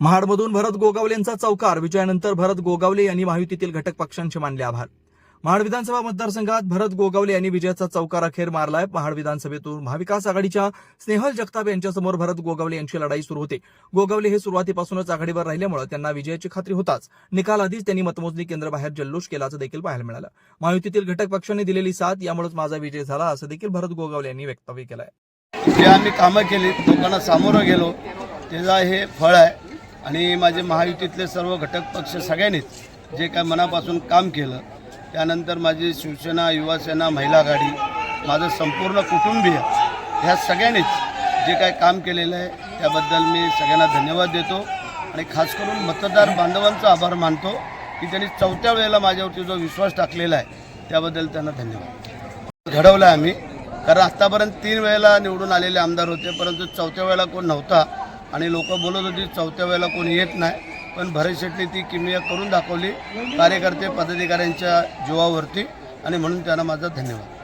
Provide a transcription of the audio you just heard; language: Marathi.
महाडमधून भरत गोगावलेंचा चौकार. विजयानंतर भरत गोगावले यांनी महायुतीतील घटक पक्षांचे मानले आभार. महाड विधानसभा मतदारसंघात भरत गोगावले यांनी विजयाचा चौकार अखेर मारलाय. महाड विधानसभेतून महाविकास आघाडीच्या स्नेहल जगताप यांच्यासमोर भरत गोगावले यांची लढाई सुरू होते. गोगावले हे सुरुवातीपासूनच आघाडीवर राहिल्यामुळे त्यांना विजयाची खात्री होताच. निकाल आधीच त्यांनी मतमोजणी केंद्राबाहेर जल्लोष केल्याचं देखील पाहायला मिळालं. महायुतीतील घटक पक्षांनी दिलेली साथ यामुळेच माझा विजय झाला असं देखील भरत गोगावले यांनी वक्तव्य केलंय. जे आम्ही कामं केली लोकांना सामोरं गेलो त्याचा हे फळ आहे. आणि माझे महायुतीतले सर्व घटक पक्ष सगळ्यांनीच जे काय मनापासून काम केलं त्यानंतर माझी शिवसेना युवासेना महिला आघाडी माझं संपूर्ण कुटुंबीय ह्या सगळ्यांनीच जे काय काम केलेलं आहे त्याबद्दल मी सगळ्यांना धन्यवाद देतो. आणि खास करून मतदार बांधवांचा आभार मानतो की त्यांनी चौथ्या वेळेला माझ्यावरती जो विश्वास टाकलेला आहे त्याबद्दल त्यांना धन्यवाद. घडवलं आहे आम्ही. कारण आत्तापर्यंत तीन वेळेला निवडून आलेले आमदार होते परंतु चौथ्या वेळेला कोण नव्हता. आणि लोक बोलत होती चौथ्या वेळेला कोणी येत नाही. पण भरत शेट्टी ती किमया करून दाखवली कार्यकर्ते पदाधिकाऱ्यांच्या जीवावरती. आणि म्हणून त्यांना माझा धन्यवाद.